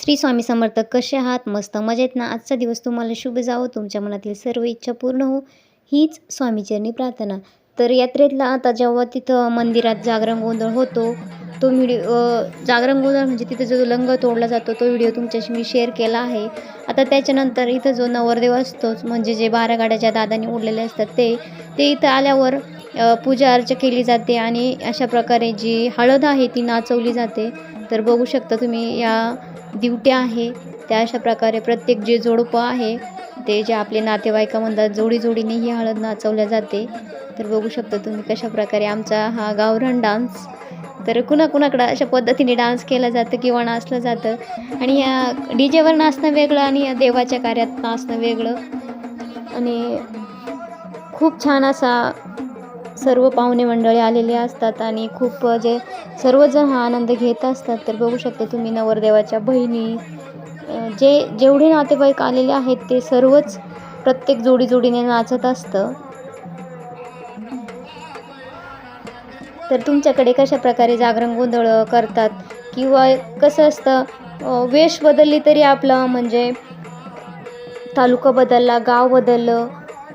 श्री स्वामी समर्थ कसे आहात? मस्त मजेत ना? आजचा दिवस तुम्हाला शुभ जावो. तुमच्या मनातील सर्व इच्छा पूर्ण हो. हीच स्वामीचरणी प्रार्थना. तर यात्रेतला आता जेव्हा तिथं मंदिरात जागरण गोंधळ होतो तो व्हिडिओ जागरण गोंधळ म्हणजे तिथं जो लंग तोडला जातो तो व्हिडिओ तुमच्याशी मी शेअर केला आहे. आता त्याच्यानंतर इथं जो नवरदेव असतोच म्हणजे जे बारा गाड्याच्या दादाने उडलेले असतात ते ते इथं आल्यावर पूजा अर्चा केली जाते आणि अशा प्रकारे जी हळद आहे ती नाचवली जाते. तर बघू शकता तुम्ही या दिवट्या आहे. त्या अशा प्रकारे प्रत्येक जे जोडपं आहे ते जे आपले नातेवाईका म्हणतात जोडी जोडीने ही हळद नाचवल्या जाते. तर बघू शकता तुम्ही कशा प्रकारे आमचा हा गावरान डान्स. तर कुणाकुणाकडं अशा पद्धतीने डान्स केला जातं किंवा नाचलं जातं. आणि या डी जेवर नाचणं वेगळं आणि या देवाच्या कार्यात नाचणं वेगळं. आणि खूप छान असा सर्व पाहुणे मंडळी आलेले असतात आणि खूप जे सर्वजण हा आनंद घेत असतात तर बघू शकता तुम्ही नवरदेवाच्या बहिणी जे जेवढे नातेवाईक आलेले आहेत ते सर्वच प्रत्येक जोडी जोडीने नाचत असतं. तर तुमच्याकडे कशा प्रकारे जागरण गोंधळ करतात? किंवा कसं असतं वेश बदलली तरी आपलं म्हणजे तालुका बदलला गाव बदललं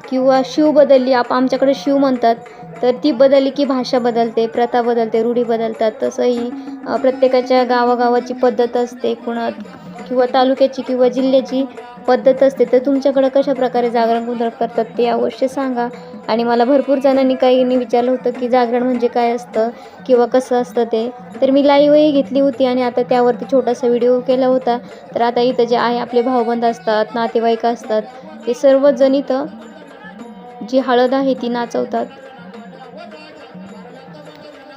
किंवा शिव बदलली आप आमच्याकडे शिव म्हणतात. तर ती बदलली की भाषा बदलते प्रथा बदलते रूढी बदलतात. तसंही प्रत्येकाच्या गावागावाची पद्धत असते. कुणा किंवा तालुक्याची किंवा जिल्ह्याची पद्धत असते. तर तुमच्याकडं कशा प्रकारे जागरण गोंधळ करतात ते अवश्य सांगा. आणि मला भरपूर जणांनी काहींनी विचारलं होतं की जागरण म्हणजे काय असतं किंवा कसं असतं ते. तर मी लाईव्हही घेतली होती आणि आता त्यावरती छोटासा व्हिडिओ केला होता. तर आता इथं जे आहे आपले भाऊबंद असतात नातेवाईक असतात ते सर्वजण इथं जी हळद आहे ती नाचवतात.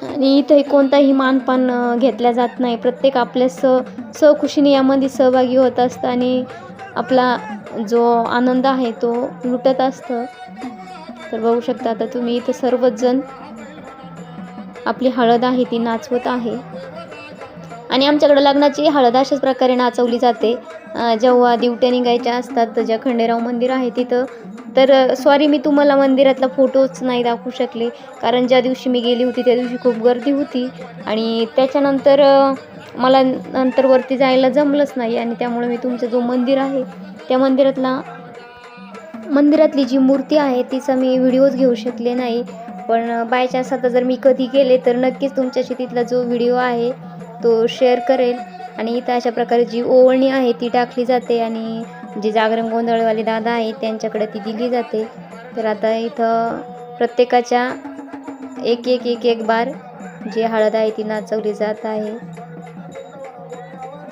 आणि इथे कोणताही मानपान घेतल्या घेतला जात नाही. प्रत्येक आपल्या स सहखुशीने यामध्ये सहभागी होत असतं आणि आपला जो आनंद आहे तो लुटत असतं. तर बघू शकता आता तुम्ही इथं सर्वच जण आपली हळद आहे ती नाचवत आहे. आणि आमच्याकडं लग्नाची हळद अशाच प्रकारे नाचवली जाते. जेव्हा दिवट्या निघायच्या असतात ज्या खंडेराव मंदिर आहे तिथं तर सॉरी मी तुम्हाला मंदिरातला फोटोच नाही दाखवू शकले. कारण ज्या दिवशी मी गेली होती त्या दिवशी खूप गर्दी होती. आणि त्याच्यानंतर मला नंतर वरती जायला जमलंच नाही. आणि त्यामुळे मी तुमचं जो मंदिर आहे त्या मंदिरातला मंदिरातली जी मूर्ती आहे तिचा मी व्हिडिओज घेऊ शकले नाही. पण बाय चान्स आता जर मी कधी गेले तर नक्कीच तुमच्याशी तिथला जो व्हिडिओ आहे तो शेअर करेल. आणि इथं अशा प्रकारे जी ओवळणी आहे ती टाकली जाते आणि जे जागरण गोंधळवाले दादा आहेत त्यांच्याकडे ती दिली जाते. तर आता इथं प्रत्येकाच्या एक एक एक एक बार जी हळद आहे ती नाचवली जात आहे.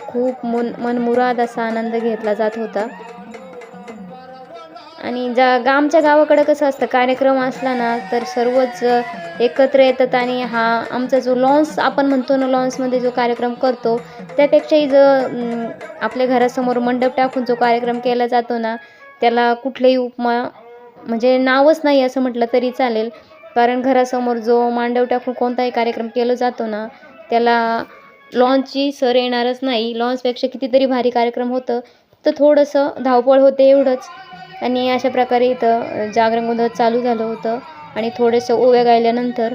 खूप मन मनमुराद असा आनंद घेतला जात होता. आणि जा गा आमच्या गावाकडं कसं असतं कार्यक्रम असला ना तर सर्वच एकत्र येतात आणि हा आमचा जो लॉन्स आपण म्हणतो ना लॉन्समध्ये जो कार्यक्रम करतो त्यापेक्षाही जो आपल्या घरासमोर मंडप टाकून जो कार्यक्रम केला जातो ना त्याला कुठलेही उपमा म्हणजे नावच नाही असं म्हटलं तरी चालेल. कारण घरासमोर जो मांडव टाकून कोणताही कार्यक्रम केला जातो ना त्याला लॉन्सची सर येणारच नाही. लॉन्सपेक्षा कितीतरी भारी कार्यक्रम होतं तर थोडंसं धावपळ होते एवढंच. आणि अशा प्रकारे इथं जागरण गोंधळ चालू झालं होतं. आणि थोडंसं ओव्या गायल्यानंतर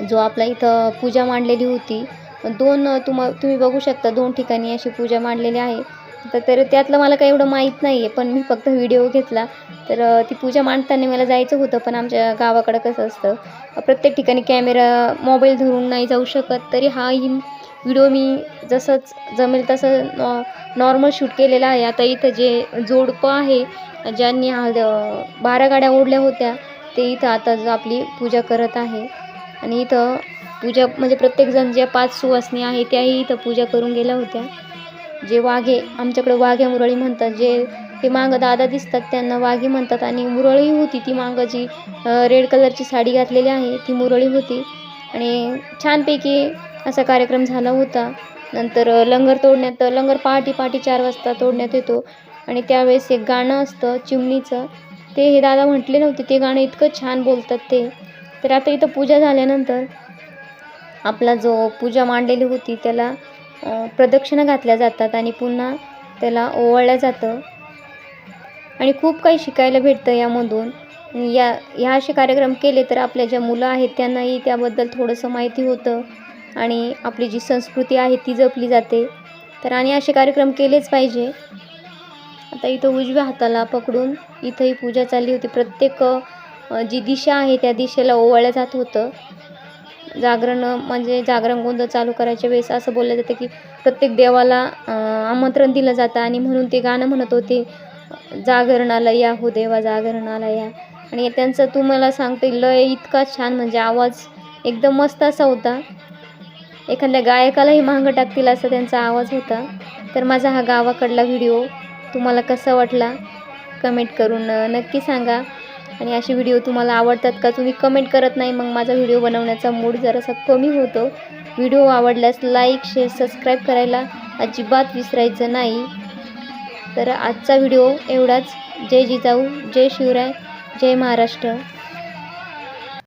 जो आपला इथं पूजा मांडलेली होती दोन तुम तुम्ही बघू शकता दोन ठिकाणी अशी पूजा मांडलेली आहे. तर तर त्यातलं मला काही एवढं माहीत नाही आहे पण मी फक्त व्हिडिओ घेतला. तर ती पूजा मांडताना मला जायचं होतं पण आमच्या गावाकडं कसं असतं प्रत्येक ठिकाणी कॅमेरा मोबाईल धरून नाही जाऊ शकत तरी हा ही व्हिडिओ मी जसंच जमेल तसं नॉ नॉर्मल शूट केलेला आहे. आता इथं जे जोडपं आहे ज्यांनी हा द- बारा गाड्या ओढल्या होत्या ते इथं आता आपली पूजा करत आहे. आणि इथं पूजा म्हणजे प्रत्येकजण ज्या पाच सुवासनी आहे त्याही इथं पूजा करून गेल्या होत्या. जे वाघे आमच्याकडे वाघे मुरळी म्हणतात. जे ते मागं दादा दिसतात त्यांना वाघे म्हणतात. आणि मुरळी होती ती मागं जी रेड कलरची साडी घातलेली आहे ती मुरळी होती. आणि छानपैकी असा कार्यक्रम झाला होता. नंतर लंगर तोडण्यात लंगर पहाटे पहाटे चार वाजता तोडण्यात येतो. आणि त्यावेळेस एक गाणं असतं चिमणीचं. ते हे दादा म्हटले नव्हते ते गाणं इतकं छान बोलतात ते. तर आता इथं पूजा झाल्यानंतर आपला जो पूजा मांडलेली होती त्याला प्रदक्षिणा घातल्या जातात आणि पुन्हा त्याला ओवाळलं जातं. आणि खूप काही शिकायला भेटतं यामधून. या ह्या असे कार्यक्रम केले तर आपल्या ज्या मुलं आहेत त्यांनाही त्याबद्दल थोडंसं माहिती होतं. आणि आपली जी संस्कृती आहे ती जपली जाते. तर आणि असे कार्यक्रम केलेच पाहिजे. आता इथं उजव्या हाताला पकडून इथं ही पूजा चालली होती. प्रत्येक जी दिशा आहे त्या दिशेला ओवाळलं जात होतं. जागरण म्हणजे जागरण गोंधळ चालू करायच्या वेळेस असं बोललं जातं की प्रत्येक देवाला आमंत्रण दिलं जातं आणि म्हणून ते गाणं म्हणत होते जागरणाला या हो देवा जागरणाला या. आणि त्यांचं तुम्हाला सांगते लय इतका छान म्हणजे आवाज एकदम मस्त असा होता. एखाद्या गायकालाही मागं टाकतील असा त्यांचा आवाज होता. तर माझा हा गावाकडला व्हिडिओ तुम्हाला कसा वाटला? कमेंट करून नक्की सांगा. आणि असे व्हिडिओ तुम्हाला आवडतात का तुम्ही कमेंट करत नाही मग माझा व्हिडिओ बनवण्याचा मूड जरासा कमी होतो. व्हिडिओ आवडल्यास लाईक शेअर सबस्क्राईब करायला अजिबात विसरायचं नाही. तर आजचा व्हिडिओ एवढाच. जय जिजाऊ जय शिवराय जय महाराष्ट्र.